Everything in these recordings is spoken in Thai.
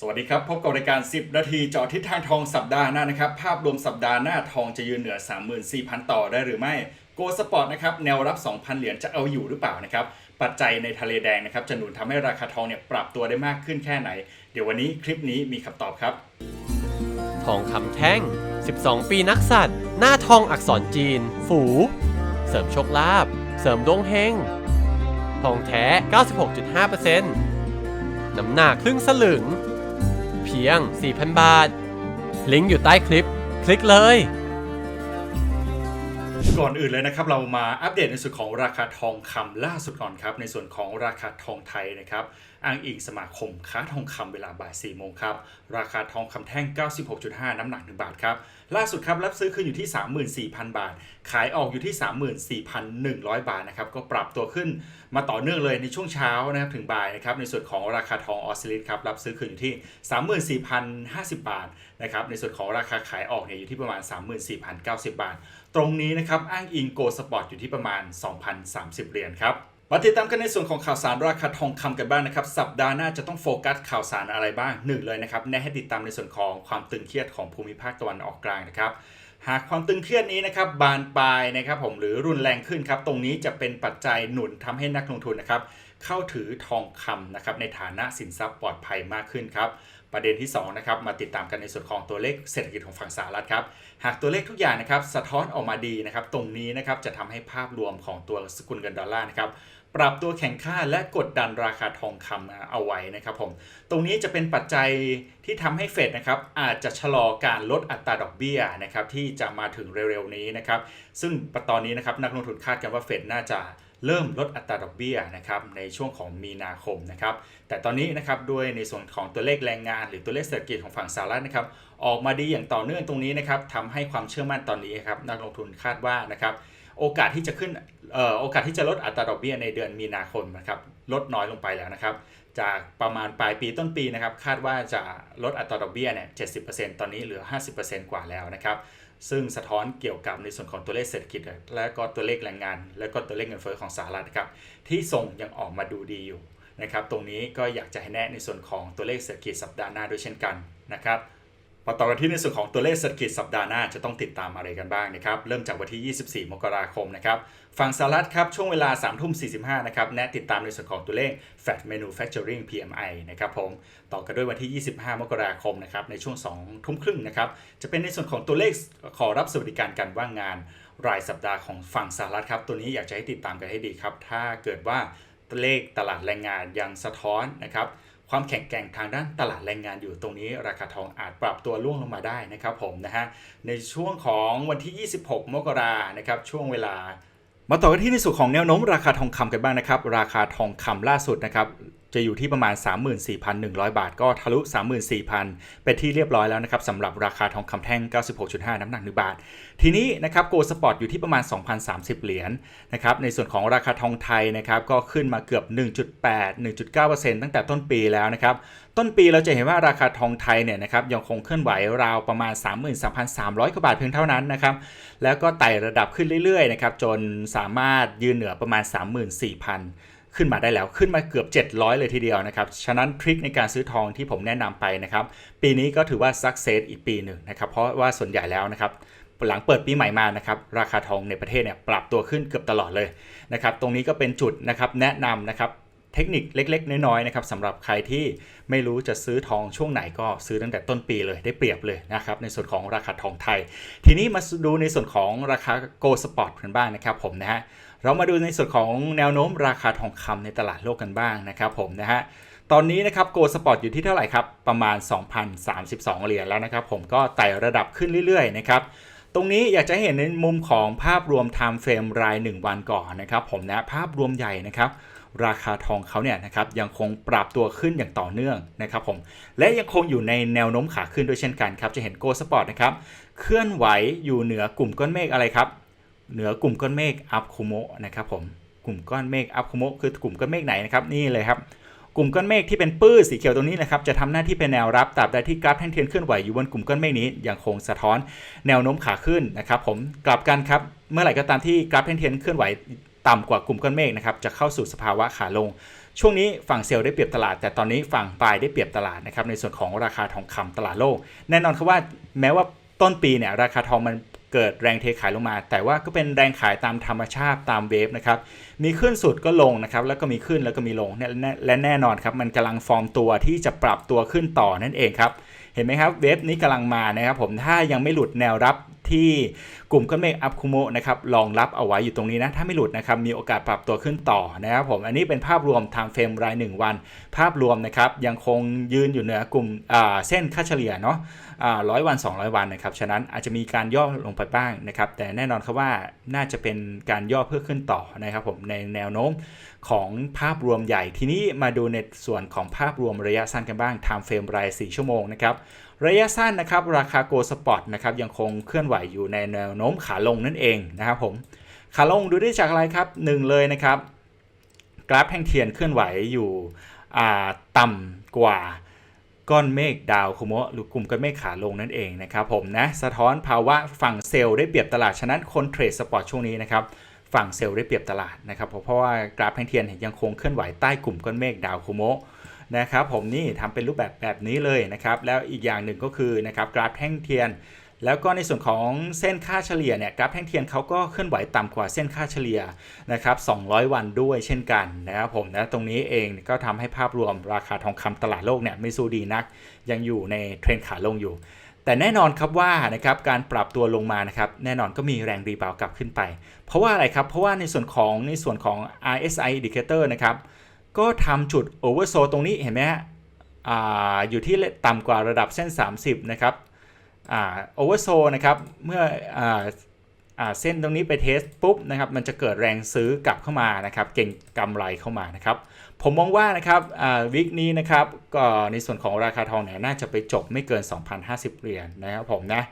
สวัสดีครับ พบกับรายการ 10 นาทีเจาะทิศทางทองสัปดาห์หน้านะครับ ภาพรวมสัปดาห์หน้าทองจะยืนเหนือ 34,000 ต่อได้หรือไม่ โกสปอร์ตนะครับ แนวรับ 2,000 เหรียญจะเอาอยู่หรือเปล่านะครับ ปัจจัยในทะเลแดงนะครับ จะหนุนทำให้ราคาทองเนี่ยปรับตัวได้มากขึ้นแค่ไหน เดี๋ยววันนี้คลิปนี้มีคำตอบครับ ทองคำแท่ง 12 ปีนักสัตว์ หน้าทองอักษรจีน ฝู เสริมโชคลาภ เสริมดวงเฮง ทองแท้ 96.5%น้ำหนักครึ่งสลึง เพียง 4,000 บาท ลิงก์อยู่ใต้คลิป คลิกเลย ก่อนอื่นเลยนะครับ เรามาอัปเดตในส่วนของราคาทองคำล่าสุดก่อนครับ ในส่วนของราคาทองไทยนะครับ อ้างอิงสมาคมค้าทองคำเวลาบ่าย4โมงครับ ราคาทองคำแท่ง 96.5 น้ำหนัก 1 บาทครับ ล่าสุดครับรับซื้อขึ้นอยู่ที่ 34,000 บาท ขายออกอยู่ที่ 34,100 บาทนะครับ ก็ปรับตัวขึ้นมาต่อเนื่องเลยในช่วงเช้านะครับถึงบ่ายนะครับ ในส่วนของราคาทองออสซิลิตครับรับซื้อขึ้นอยู่ที่ 34,050 บาทนะครับ ในส่วนของราคาขายออกเนี่ยอยู่ที่ประมาณ 34,090 บาท ตรงนี้นะครับอ้างอิงโกสปอร์ตอยู่ที่ประมาณ 2,030 เหรียญครับ มาติดตามกันในส่วนของข่าวสารราคาทองคำกันบ้างนะครับ สัปดาห์หน้าจะต้องโฟกัสข่าวสารอะไรบ้างหนึ่งเลยนะครับแนะให้ติดตามในส่วนของความตึงเครียดของภูมิภาคตะวันออกกลางนะครับหากความตึงเครียดนี้นะครับบานปลายนะครับผมหรือรุนแรงขึ้นครับตรงนี้จะเป็นปัจจัยหนุนทำให้นักลงทุนนะครับเข้าถือทองคำนะครับในฐานะสินทรัพย์ปลอดภัยมากขึ้นครับประเด็นที่2นะครับมาติดตามกันในส่วนของตัวเลขเศรษฐกิจของฝั่งสหรัฐครับหากตัวเลขทุกอย่างนะครับสะท้อนออกมาดีนะครับตรงนี้นะครับจะทำให้ภาพรวมของตัวสกุลเงินดอลลาร์นะครับ ปรับตัวแข่งค่าและกดดันราคาทองคำเอาไว้นะครับผม ตรงนี้จะเป็นปัจจัยที่ทำให้เฟดนะครับอาจจะชะลอการลดอัตราดอกเบี้ยนะครับที่จะมาถึงเร็วๆนี้นะครับ ซึ่งตอนนี้นะครับนักลงทุนคาดกันว่าเฟดน่าจะเริ่มลดอัตราดอกเบี้ยนะครับในช่วงของมีนาคมนะครับ แต่ตอนนี้นะครับด้วยในส่วนของตัวเลขแรงงาน หรือตัวเลขเศรษฐกิจของฝั่งสหรัฐนะครับออกมาดีอย่างต่อเนื่องตรงนี้นะครับทำให้ความเชื่อมั่นตอนนี้ครับนักลงทุนคาดว่านะครับ โอกาสที่จะขึ้นเอ่อโอกาสที่จะลดอัตราดอกเบี้ยในเดือนมีนาคมนะครับลดน้อยลงไปแล้วนะครับ จากประมาณปลายปีต้นปีนะครับคาดว่าจะลดอัตราดอกเบี้ยเนี่ย70%ตอนนี้เหลือ 50%กว่าแล้วนะครับซึ่งสะท้อนเกี่ยวกับในส่วนของตัวเลขเศรษฐกิจ และก็ตัวเลขแรงงาน และก็ตัวเลขเงินเฟ้อของสหรัฐนะครับที่ส่งยังออกมาดูดีอยู่นะครับตรงนี้ก็อยากจะให้แนะในส่วนของตัวเลขเศรษฐกิจสัปดาห์หน้าด้วยเช่นกันนะครับ มาต่อกันที่ในส่วนของตัวเลขเศรษฐกิจสัปดาห์หน้าจะต้องติดตามอะไรกันบ้างนะครับ เริ่มจากวันที่ 24 มกราคมนะครับ ฝั่งสหรัฐครับ ช่วงเวลา3ทุ่ม45 นะครับ แนะติดตามในส่วนของตัวเลข Fed Manufacturing PMI นะครับผม ต่อกันด้วยวันที่ 25 มกราคมนะครับ ในช่วง 2 ทุ่มครึ่งนะครับ จะเป็นในส่วนของตัวเลขขอรับสวัสดิการการว่างงาน รายสัปดาห์ของฝั่งสหรัฐครับ ตัวนี้อยากจะให้ติดตามกันให้ดีครับ ถ้าเกิดว่าตัวเลขตลาดแรงงานยังสะท้อนนะครับ ความแข็งแกร่งทางด้านตลาดแรงงานอยู่ตรงนี้ ราคาทองอาจปรับตัวล่วงลงมาได้นะครับผมนะฮะในช่วงของวันที่ 26 มกรานะครับช่วงเวลามาต่อกันที่ในส่วนของแนวโน้มราคาทองคำกันบ้างนะครับ ราคาทองคำล่าสุดนะครับ จะอยู่ที่ประมาณ 34,100 บาท ก็ทะลุ 34,000 เป็นที่เรียบร้อยแล้วนะครับสำหรับราคาทองคำแท่ง 96.5 น้ำหนัก1บาท ทีนี้นะครับโกลสปอร์ตอยู่ที่ประมาณ 2,030 เหรียญนะครับในส่วนของราคาทองไทยนะครับก็ขึ้นมาเกือบ 1.8 1.9%ตั้งแต่ต้นปีแล้วนะครับต้นปีเราจะเห็นว่าราคาทองไทยเนี่ยนะครับยังคงเคลื่อนไหวราวประมาณ 33,300กว่าบาทเพียงเท่านั้นนะครับแล้วก็ไต่ระดับขึ้นเรื่อยๆนะครับจนสามารถยืนเหนือประมาณ 34,000 ขึ้นมาได้แล้วขึ้นมาเกือบ 700 เลยทีเดียวนะครับ ฉะนั้นทริคในการซื้อทองที่ผมแนะนำไปนะครับ ปีนี้ก็ถือว่าสักเซสอีกปีหนึ่งนะครับ เพราะว่าส่วนใหญ่แล้วนะครับ หลังเปิดปีใหม่มานะครับราคาทองในประเทศเนี่ยปรับตัวขึ้นเกือบตลอดเลยนะครับ ตรงนี้ก็เป็นจุดนะครับแนะนำนะครับ เทคนิคเล็ก ๆ น้อยๆนะครับสำหรับใครที่ไม่รู้จะซื้อทองช่วงไหนก็ซื้อตั้งแต่ต้นปีเลยได้เปรียบเลยนะครับในส่วนของราคาทองไทย ทีนี้มาดูในส่วนของราคาโกลสปอร์ตกันบ้างนะครับผมนะฮะเรามาดูในส่วนของแนวโน้มราคาทองคำในตลาดโลกกันบ้างนะครับผมนะฮะตอนนี้นะครับโกลสปอร์ตอยู่ที่เท่าไหร่ครับ ประมาณ 2,032 เหรียญแล้วนะครับผมก็ไต่ระดับขึ้นเรื่อย ๆ นะครับตรงนี้อยากจะเห็นในมุมของภาพรวม time frame ราย 1 วันก่อนนะครับผมนะภาพรวมใหญ่นะครับ ราคาทองเขาเนี่ยนะครับยังคงปรับตัวขึ้นอย่างต่อเนื่องนะครับผมและยังคงอยู่ในแนวโน้มขาขึ้นด้วยเช่นกันครับจะเห็นโกลสปอร์ตนะครับเคลื่อนไหวอยู่เหนือกลุ่มก้อนเมฆอะไรครับเหนือกลุ่มก้อนเมฆอัพคูโมนะครับผมกลุ่มก้อนเมฆอัพคูโมคือกลุ่มก้อนเมฆไหนนะครับนี่เลยครับกลุ่มก้อนเมฆที่เป็นปื้อสีเขียวตรงนี้นะครับจะทำหน้าที่เป็นแนวรับตราบใดที่กราฟแท่งเทียนเคลื่อนไหวอยู่บนกลุ่มก้อนเมฆนี้ยังคงสะท้อนแนวโน้มขาขึ้นนะครับผมกลับกันครับเมื่อไหร่ก็ตามที่กราฟแท่งเทียนเคลื่อนไหว ต่ำกว่ากลุ่มก้อนเมฆนะครับจะเข้าสู่สภาวะขาลง ช่วงนี้ฝั่งเซลล์ได้เปรียบตลาด แต่ตอนนี้ฝั่งบายได้เปรียบตลาดนะครับในส่วนของราคาทองคำตลาดโลก แน่นอนครับว่าแม้ว่าต้นปีเนี่ยราคาทองมันเกิดแรงเทขายลงมา แต่ว่าก็เป็นแรงขายตามธรรมชาติตามเวฟนะครับ มีขึ้นสุดก็ลงนะครับ แล้วก็มีขึ้นแล้วก็มีลงและและแน่นอนครับ มันกำลังฟอร์มตัวที่จะปรับตัวขึ้นต่อนั่นเองครับ เห็นไหมครับ เวฟนี้กำลังมานะครับผม ถ้ายังไม่หลุดแนวรับ ที่กลุ่มก้อนเมฆอัพคุโมนะครับรองรับเอาไว้อยู่ตรงนี้นะ ถ้าไม่หลุดนะครับ มีโอกาสปรับตัวขึ้นต่อนะครับผม อันนี้เป็นภาพรวมไทม์เฟรมราย 1 วัน ภาพรวมนะครับ ยังคงยืนอยู่เหนือกลุ่มเส้นค่าเฉลี่ยเนาะร้อยวัน 200 วันนะครับ ฉะนั้นอาจจะมีการย่อลงไปบ้างนะครับ แต่แน่นอนครับว่าน่าจะเป็นการย่อเพื่อขึ้นต่อนะครับผมในแนวโน้มของภาพรวมใหญ่ทีนี้มาดูในส่วนของภาพรวมระยะสั้นกันบ้าง time frame ราย 4 ชั่วโมงนะครับระยะสั้นนะครับราคาโกลสปอตนะครับยังคงเคลื่อนไหวอยู่ในแนวโน้มขาลงนั่นเองนะครับผมขาลงดูได้จากอะไรครับหนึ่งเลยนะครับกราฟแท่งเทียนเคลื่อนไหวอยู่อ่าต่ำกว่าก้อนเมฆดาวคุโมะหรือกลุ่มก้อนเมฆขาลงนั่นเองนะครับผมนะสะท้อนภาวะฝั่งเซลล์ได้เปรียบตลาดฉะนั้นคนเทรดสปอร์ตช่วงนี้นะครับฝั่งเซลล์ได้เปรียบตลาดนะครับเพราะว่ากราฟแท่งเทียนยังคงเคลื่อนไหวใต้กลุ่มก้อนเมฆดาวคุโมะ นะครับผมนี่ทำเป็นรูปแบบแบบนี้เลยนะครับแล้วอีกอย่างหนึ่งก็คือนะครับกราฟแท่งเทียน แล้วก็ในส่วนของเส้นค่าเฉลี่ยเนี่ยกราฟแท่งเทียนเขาก็เคลื่อนไหวต่ำกว่าเส้นค่าเฉลี่ยนะครับ 200 วันด้วยเช่นกันนะครับผมนะตรงนี้เองก็ทำให้ภาพรวมราคาทองคำตลาดโลกเนี่ยไม่สู้ดีนัก ยังอยู่ในเทรนขาลงอยู่แต่แน่นอนครับว่านะครับการปรับตัวลงมานะครับแน่นอนก็มีแรงรีบาวกลับขึ้นไป เพราะว่าอะไรครับ เพราะว่าในส่วนของในส่วนของ RSI indicator นะครับ ก็ทำจุด oversold ตรงนี้เห็นไหมฮะออยู่ที่ต่ำกว่าระดับเส้น 30 นะครับโอเวอร์โซนะครับ เมื่อออเส้นตรงนี้ไปเทสปุ๊บนะครับ มันจะเกิดแรงซื้อกลับเข้ามานะครับ เก่งกำไรเข้ามานะครับ ผมมองว่านะครับวิกนี้นะครับก็ในส่วนของราคาทองเนี่ยน่าจะไปจบไม่เกิน 2,050 เหรียญนะครับผมนะ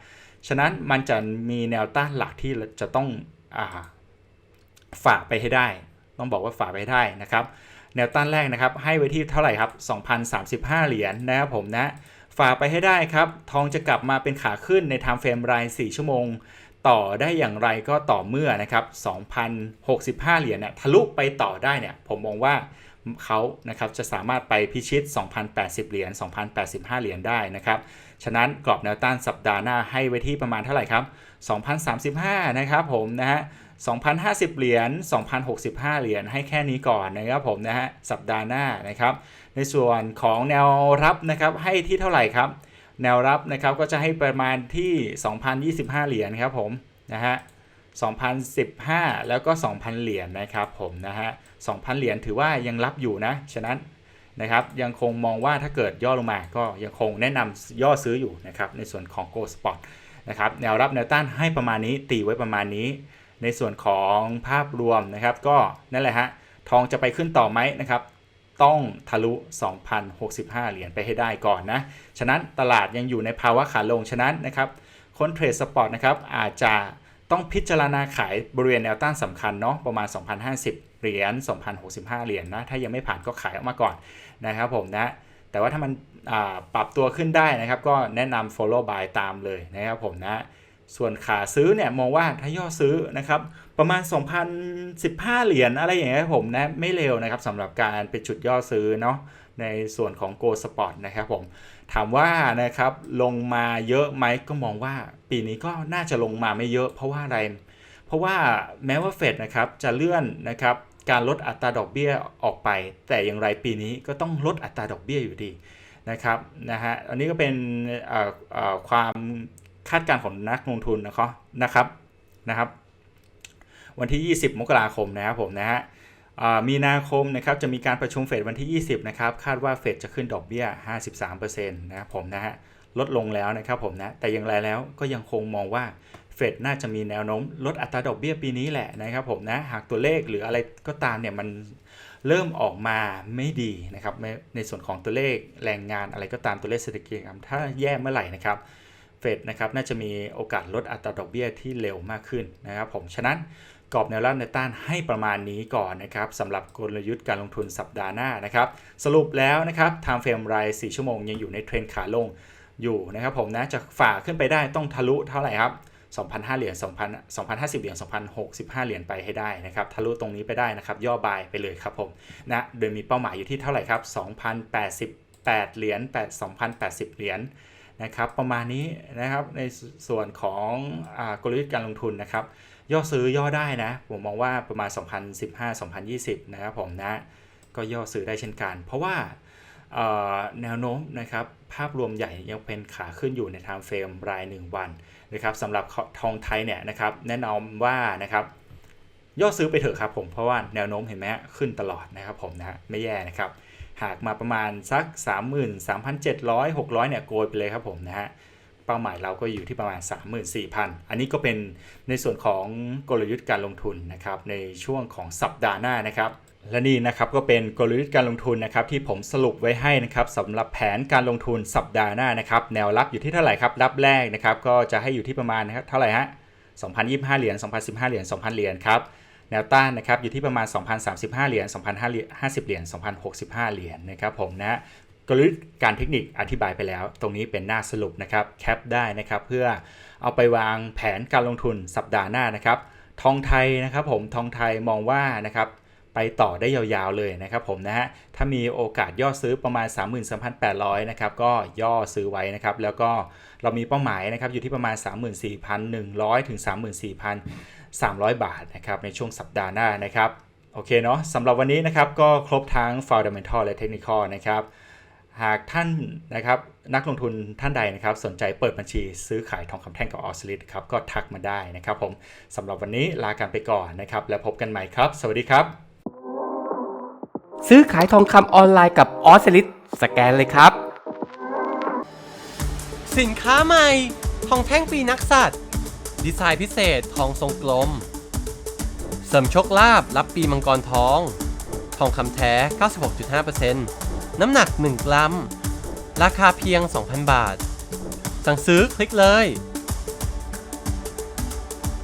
ฉะนั้นมันจะมีแนวต้านหลักที่จะต้องอฝ่าไปให้ได้ ต้องบอกว่าฝ่าไปได้นะครับแนวต้านแรกนะครับให้ไว้ที่เท่าไหร่ครับ 2,035 เหรียญนะครับผมนะฝ่าไปให้ได้ครับ ทองจะกลับมาเป็นขาขึ้นในไทม์เฟรมราย 4 ชั่วโมง ต่อได้อย่างไรก็ต่อเมื่อนะครับ2,065 เหรียญเนี่ยทะลุไปต่อได้เนี่ยผมมองว่าเขานะครับจะสามารถไปพิชิต 2,080 เหรียญ2,085 เหรียญได้นะครับ ฉะนั้นกรอบแนวต้านสัปดาห์หน้าให้ไว้ที่ประมาณเท่าไหร่ครับ 2,035 นะครับผมนะฮะ2,050 เหรียญ 2,065 เหรียญให้แค่นี้ก่อนนะครับผมนะฮะสัปดาห์หน้านะครับ ในส่วนของแนวรับนะครับให้ที่เท่าไหร่ครับ แนวรับนะครับก็จะให้ประมาณที่ 2,025 เหรียญครับผมนะฮะ2,015 แล้วก็ 2,000 เหรียญนะครับผมนะฮะ 2,000 เหรียญถือว่ายังรับอยู่นะ ฉะนั้น นะครับ ยังคงมองว่าถ้าเกิดย่อลงมาก็ยังคงแนะนำย่อซื้ออยู่นะครับ ในส่วนของ Go Spot นะครับ แนวรับแนวต้านให้ประมาณนี้ตีไว้ประมาณนี้ ในส่วนของภาพรวมนะครับ ก็นั่นแหละฮะ ทองจะไปขึ้นต่อไหมนะครับ ต้องทะลุ 2,065 เหรียญไปให้ได้ก่อนนะ ฉะนั้นตลาดยังอยู่ในภาวะขาลง ฉะนั้นนะครับ คนเทรดสปอร์ตนะครับอาจจะ ต้องพิจารณาขายบริเวณแนวต้านสำคัญเนาะประมาณ 2,050 เหรียญ 2,065 เหรียญนะถ้ายังไม่ผ่านก็ขายออกมาก่อนนะครับผมนะแต่ว่าถ้ามันปรับตัวขึ้นได้นะครับ ก็แนะนำ follow buy ตามเลยนะครับผมนะ ส่วนขาซื้อเนี่ยมองว่าถ้าย่อซื้อนะครับประมาณ 2,015 เหรียญอะไรอย่างเงี้ยผมนะไม่เร็วนะครับสำหรับการเป็นจุดย่อซื้อเนาะในส่วนของ Go Spot นะครับผมถามว่านะครับลงมาเยอะไหมก็มองว่าปีนี้ก็น่าจะลงมาไม่เยอะเพราะว่าอะไร เพราะว่าแม้ว่าเฟดนะครับจะเลื่อนนะครับการลดอัตราดอกเบี้ยออกไป แต่อย่างไรปีนี้ก็ต้องลดอัตราดอกเบี้ยอยู่ดีนะครับนะฮะอันนี้ก็เป็นความ คาดการณ์ของนักลงทุนนะครับนะครับนะครับ วันที่ 20 มกราคมนะครับผมนะฮะมีนาคมนะครับจะมีการประชุมเฟดวันที่ 20 นะครับ คาดว่าเฟดจะขึ้นดอกเบี้ย 53%นะครับผมนะฮะลดลงแล้วนะครับผมนะแต่อย่างไรแล้วก็ยังคงมองว่าเฟดน่าจะมีแนวโน้มลดอัตราดอกเบี้ยปีนี้แหละนะครับผมนะหากตัวเลขหรืออะไรก็ตามเนี่ยมันเริ่มออกมาไม่ดีนะครับในส่วนของตัวเลขแรงงานอะไรก็ตามตัวเลขเศรษฐกิจถ้าแย่เมื่อไหร่นะครับ ฟดนะครับน่าจะมีโอกาสลดอัตราดอกเบี้ยที่เร็วมากขึ้นนะครับผมฉะนั้นกรอบแนวรับแนวต้านให้ประมาณนี้ก่อนนะครับสำหรับกลยุทธ์การลงทุนสัปดาห์หน้านะครับ สรุปแล้วนะครับ time frame ราย 4 ชั่วโมงยังอยู่ในเทรนขาลงอยู่นะครับผมนะจะฝ่าขึ้นไปได้ต้องทะลุเท่าไหร่ครับ2,005เหรียญ2,000 2,050เหรียญ2,065 เหรียญไปให้ได้นะครับทะลุตรงนี้ไปได้นะครับ ย่อบายไปเลยครับผมนะโดยมีเป้าหมายอยู่ที่เท่าไหร่ครับ2,088 เหรียญ8 2,080 เหรียญ นะครับประมาณนี้นะครับในส่วนของอกลยุทธ์การลงทุนนะครับ ย่อซื้อย่อได้นะ ผมมองว่าประมาณ 2015 2020 นะครับผมนะก็ย่อซื้อได้เช่นกัน เพราะว่าแนวโน้มนะครับภาพรวมใหญ่ยังเป็นขาขึ้นอยู่ในไทม์เฟรมราย 1 วันนะครับสำหรับทองไทยเนี่ยนะครับแนะนำว่านะครับย่อซื้อไปเถอะครับผมเพราะว่าแนวโน้มเห็นไหมขึ้นตลอดนะครับผมนะไม่แย่นะครับ หากมาประมาณสัก 33,700 600เนี่ยโกยไปเลยครับผมนะฮะเป้าหมายเราก็อยู่ที่ประมาณ 34,000 อันนี้ก็เป็นในส่วนของกลยุทธ์การลงทุนนะครับในช่วงของสัปดาห์หน้านะครับ และนี่นะครับก็เป็นกลยุทธ์การลงทุนนะครับที่ผมสรุปไว้ให้นะครับสำหรับแผนการลงทุนสัปดาห์หน้านะครับแนวรับอยู่ที่เท่าไหร่ครับรับแรกนะครับก็จะให้อยู่ที่ประมาณนะครับเท่าไหร่ฮะ2,025 เหรียญ2,015 เหรียญ2,000 เหรียญครับ แนวต้านนะครับอยู่ที่ประมาณ 2,035 เหรียญ 2,050 เหรียญ 2,065 เหรียญนะครับผมนะกลยุทธ์การเทคนิคอธิบายไปแล้ว ตรงนี้เป็นหน้าสรุปนะครับแคปได้นะครับเพื่อเอาไปวางแผนการลงทุนสัปดาห์หน้านะครับ ทองไทยนะครับผมทองไทยมองว่านะครับไปต่อได้ยาวๆเลยนะครับผมนะฮะ ถ้ามีโอกาสย่อซื้อประมาณ 33,800 นะครับ ก็ย่อซื้อไว้นะครับ แล้วก็เรามีเป้าหมายนะครับอยู่ที่ประมาณ 34,100 ถึง 34,300 บาทนะครับในช่วงสัปดาห์หน้านะครับโอเคเนาะสำหรับวันนี้นะครับก็ครบทั้ง Fundamental และ Technical นะครับหากท่านนะครับนักลงทุนท่านใดนะครับสนใจเปิดบัญชีซื้อขายทองคำแท่งกับออสลิดครับก็ทักมาได้นะครับผมสำหรับวันนี้ลากันไปก่อนนะครับแล้วพบกันใหม่ครับ สวัสดีครับ ซื้อขายทองคำออนไลน์กับออสลิดสแกนเลยครับ สินค้าใหม่ทองแท่งปีนักสัตว์ ดีไซน์พิเศษทองทรงกลม เสริมโชคลาภรับปีมังกรทอง ทองคำแท้ 96.5%น้ำหนัก 1 กรัม ราคาเพียง 2,000 บาท สั่งซื้อคลิกเลย